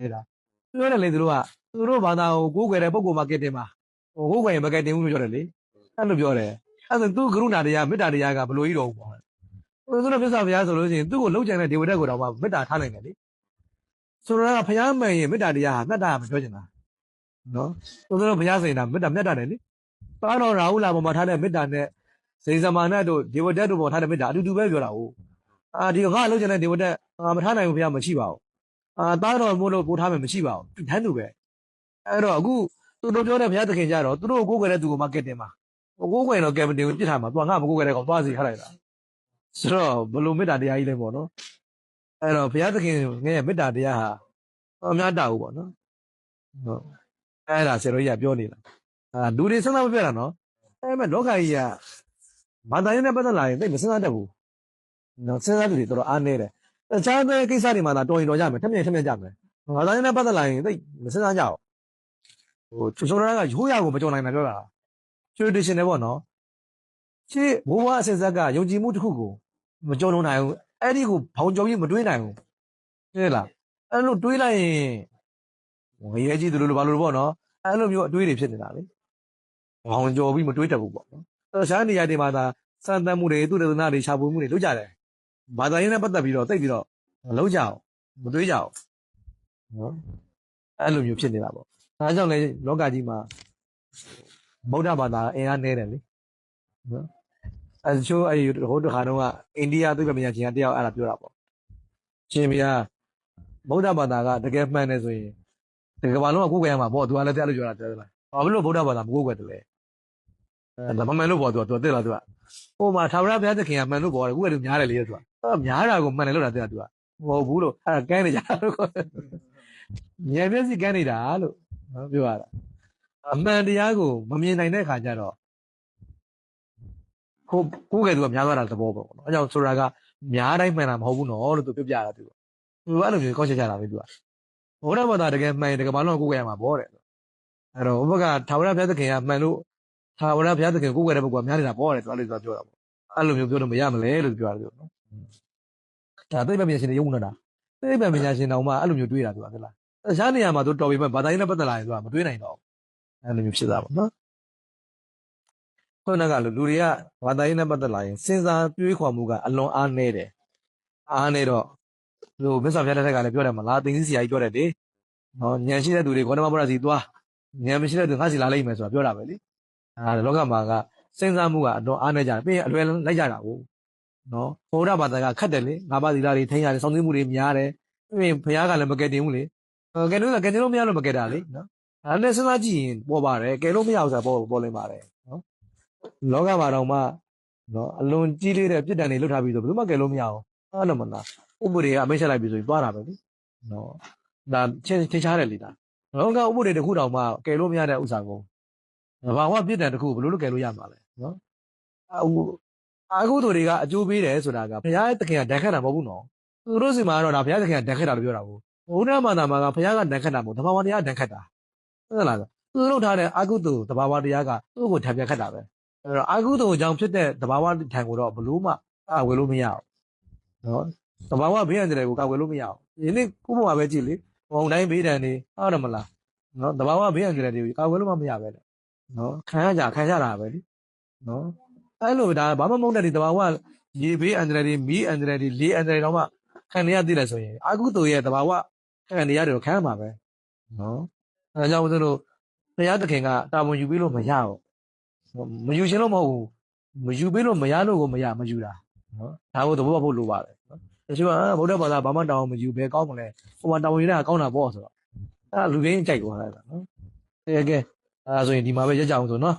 နေတာပြောတယ်လေသူတို့ကသူတို့ဘာသာကိုကိုးကွယ်တဲ့ပုဂ္ဂိုလ်မာကတင်မှာဟိုကိုးကွယ်ရင်မကတင်ဘူးလို့ပြောတယ်လေအဲ့လိုပြောတယ်အဲ့ဒါသူကရုဏာတရားမေတ္တာတရားကဘလို့ကြီးတော့ပေါ့သူတို့ပြဿနာဘုရားဆိုလို့ရှိရင်သူ့ကိုလှုပ်ကြံတဲ့ဒေဝတက်ကိုတော့မှမေတ္တာထားနိုင်တယ်လေဆိုတော့ဘုရားမှန်ရင်မေတ္တာတရားဟာမေတ္တာမပြောချင်တာနော်သူတို့ဘုရားဆိုရင်ဒါမေတ္တာမြတ်တာတယ်လေပါတော်ရာဟုလာပေါ်မှာထားတဲ့မေတ္တာနဲ့စိန်စမာနတို့ဒေဝတက်တို့ပေါ်ထားတဲ့မေတ္တာအတူတူပဲပြောတာဟုတ်အာဒီငါလှုပ်ကြံတဲ့ဒေဝတက်ငါမထားနိုင်ဘူးဘုရားမရှိပါဘူး အာသားတော်မို့လို့ပို့ထားမယ်မရှိပါဘူးတန်းတူပဲအဲ့တော့အခုသူတို့ပြောတဲ့ဘုရားသခင်ကြတော့သူတို့ကိုကိုယ်ကြတဲ့သူကို marketing မှာကိုကိုယ်ကြတော့ capital ကိုပြစ်ထားမှာသူကငါမကိုယ်ကြတဲ့ကောင်သွားစီခလိုက်တာဆိုတော့ဘလို့မေတ္တာတရားကြီးလဲပေါ့နော်အဲ့တော့ဘုရားသခင်ငဲ့ရဲ့မေတ္တာတရားဟာအများတာဘူးပေါ့နော်ဟုတ်အဲ့ဒါဆရာတော်ကြီးကပြောနေတာအာလူတွေစဉ်းစားမပြတ်တာနော်အဲ့မဲ့လောကကြီးကဘာသာရေးနဲ့ပတ်သက်လာရင်သိပ်မစဉ်းစားတတ်ဘူးနော်စဉ်းစားသူတွေတော်တော်အားနေတယ် တခြားတဲ့ကိစ္စတွေမှာသာတော်ရင်တော်ကြမယ်ထက်မြက်ထက်မြက်ကြမယ်ငါသားရင်းနဲ့ပတ်သက်လာရင်သိမစဉ်းစားကြအောင်ဟိုချိုချိုရကရိုးရကိုမကြော်နိုင်တာပြောတာ tradition နဲ့ပေါ့နော်ရှေ့ဘိုးဘွားအဆက်ဆက်ကယုံကြည်မှုတစ်ခုကိုမကြော်လုံးနိုင်ဘူးအဲ့ဒီကိုဘောင်ကြော်ပြီးမတွေးနိုင်ဘူးသိလားအဲ့လိုတွေးလိုက်ရင်ငရဲကြီးသူလိုလိုဘာလို့ပေါ့နော်အဲ့လိုမျိုးအတွေးတွေဖြစ်နေတာလေဘောင်ကြော်ပြီးမတွေးတတ်ဘူးပေါ့နော်အဲ့ရှားနေရာတွေမှာသာစံတမ်းမှုတွေသူတည်နာတွေရှာဖွေမှုတွေလုပ်ကြတယ် ဘာသာရေးနဲ့ပတ်သက်ပြီးတော့တိတ်ပြီးတော့မလုံးကြအောင်မတွေးကြအောင်နော်အဲ့လိုမျိုးဖြစ်နေတာပေါ့ဒါကြောင့်လေလောကကြီးမှာဗုဒ္ဓဘာသာအင်အားနည်းတယ်လေနော်အဲချိုးအဲ့ဟိုတခါတော့ကအိန္ဒိယသိပ္ပံပညာရှင်ကတယောက်အဲ့ဒါပြောတာပေါ့ရှင်ဘုရားဗုဒ္ဓဘာသာကတကယ်မှန်တယ်ဆိုရင်ဒီကမ္ဘာလုံးကကိုယ်ကွယ်ရမှာပေါ့သူကလည်းတက်လို့ပြောတာပြောတယ်လားဘာဖြစ်လို့ဗုဒ္ဓဘာသာမကိုယ်ကွယ်တယ်လဲအဲဒါမမှန်လို့ပေါ့သူကသူကတက်လာသူကဟိုမှာသာဝရဘုရားသခင်ကမှန်လို့ပေါ့တယ်ကိုယ်ကလည်းများတယ်လေသူကအဲ့ များတာကိုမှန်တယ်လို့တာတဲ့သူကမဟုတ်ဘူးလို့အဲ့ဒါကန်းနေကြလို့ဉာဏ်မျက်စိကန်းနေတာလို့နော်ပြောရတာအမှန်တရားကိုမမြင်နိုင်တဲ့ခါကျတော့ကိုကိုကဲသူကများသွားတာသဘောပေါ့နော်အဲကြောင့်ဆိုတာကများတိုင်းမှန်တာမဟုတ်ဘူးနော်လို့သူပြောပြတာသူကသူကအဲ့လိုမျိုးကောက်ချက်ချတာပဲသူကဘုရားဘာသာတကယ်မှန်ရင်တကယ်ဘာလို့ကိုကိုရမှာပေါ့တဲ့အဲ့တော့ဘုရားထာဝရဘုရားသခင်ကမှန်လို့ထာဝရဘုရားသခင်ကိုကိုရတဲ့ဘုရားများနေတာပေါ့တဲ့သူအဲ့လိုသူကပြောတာပေါ့အဲ့လိုမျိုးပြောလို့မရမလဲလို့ပြောတယ်သူနော် ဒါသိပ္ပံပညာရှင်တွေယုံနေတာသိပ္ပံပညာရှင်တောင်မှအဲ့လိုမျိုးတွေးတာသူကဟုတ်လားတခြားနေရာမှာသူတော်ပြီမဲ့ဘာသာရေးနဲ့ပတ်သက်လာရင်သူကမတွေးနိုင်တော့ဘူးအဲ့လိုမျိုးဖြစ်တာပေါ့နော်ခုနကလူလူတွေကဘာသာရေးနဲ့ပတ်သက်လာရင်စဉ်းစားတွေးခေါ်မှုကအလွန်အားနည်းတယ်အားနေတော့ဟိုမစ္ဆာဖျားတဲ့ထက်ကလည်းပြောတယ်မလားတင်းစီဆရာကြီးပြောတယ်လေနော်ညံရှိတဲ့သူတွေဂေါတမဘုရားစီသွားညံမရှိတဲ့သူငါစီလာလိုက်မယ်ဆိုတာပြောတာပဲလေအဲလောကမှာကစဉ်းစားမှုကအလွန်အားနည်းကြတယ်ပြီးရင်အလွယ်လိုက်ကြတာကို နော်ဘုရားဘာသာကခတ်တယ်လေငါးပါးသီလတွေထိန်းရတယ်စောင့်သိမှုတွေများတယ်ပြီးရင်ဘုရားကလည်းမကယ်တင်ဘူးလေအဲကယ်လို့ကယ်တင်လို့မရလို့မကယ်တာလေနော်ဒါနဲ့စဉ်းစားကြည့်ရင်ပေါ်ပါတယ်ကယ်လို့မရဘူးဆိုတာပေါ်ပေါ်လင်းပါတယ်နော်လောကမှာတော့မှနော်အလွန်ကြီးလေးတဲ့ပြစ်ဒဏ်တွေလွတ်ထားပြီးဆိုဘယ်သူမှကယ်လို့မရအောင်အဲ့လိုမလားဥပဒေကအမိတ်ဆက်လိုက်ပြီးဆိုရင်သွားတာပဲလေနော်ဒါချင်းချင်းချားတယ်လေဒါလောကဥပဒေတစ်ခုတောင်မှကယ်လို့မရတဲ့ဥစ္စာကိုဘာဝပြစ်ဒဏ်တစ်ခုဘယ်လိုလုပ်ကယ်လို့ရမှာလဲနော်အခု အခုတို့တွေကအကျိုးပေးတယ်ဆိုတာကဘုရားသခင်ကဒဏ်ခတ်တာမဟုတ်ဘူးနော်သူတို့စီမှာတော့ဒါဘုရားသခင်ကဒဏ်ခတ်တာလို့ပြောတာဘူးဘုရားမာနာမှာကဘုရားကဒဏ်ခတ်တာမဟုတ်တဘာဝတရားဒဏ်ခတ်တာဟုတ်လားသူတို့ထားတဲ့အကုသိုလ်တဘာဝတရားကသူ့ကိုထပ်ပြခတ်တာပဲအဲ့တော့အကုသိုလ်ကြောင့်ဖြစ်တဲ့တဘာဝထံကိုတော့ဘလို့မှအဝယ်လို့မရအောင်နော်တဘာဝဘေးရန်တွေကိုကဝယ်လို့မရအောင်ဒီနေ့ကိုယ့်ဘဝပဲကြည့်လေဘုံတိုင်းဘေးဒဏ်တွေဟုတ်တယ်မလားနော်တဘာဝဘေးရန်တွေကိုကဝယ်လို့မမရပဲလေနော်ခံရကြခံရတာပဲလေနော် အဲ့လိုဒါဘာမှမဟုတ်တဲ့ဒီတဘာဝရေဘေးအန္တရာယ်တွေမီးအန္တရာယ်တွေလေအန္တရာယ်တော့မှခံနေရသေးတယ်ဆိုရင်အာကုသိုလ်ရဲ့တဘာဝခံနေရတယ်ကိုခံရမှာပဲနော်အဲဒါကြောင့်ဦးဇင်းတို့ဘုရားသခင်ကတာဝန်ယူပြီးလို့မရဘူးမယူရှင်လို့မဟုတ်ဘူးမယူပြီးလို့မရလို့ကိုမရမယူတာနော်ဒါကိုသဘောပေါက်ဖို့လိုပါတယ်နော်တချို့ကအာဗုဒ္ဓဘာသာဘာမှတာဝန်မယူဘဲကောင်းမလဲဟိုမှာတာဝန်ယူတာကောင်းတာပေါ့ဆိုတော့အဲ့ဒါလူရင်းကြိုက်သွားတာနော်တကယ်ကဲအဲဒါဆိုရင်ဒီမှာပဲရက်ကြအောင်ဆိုနော်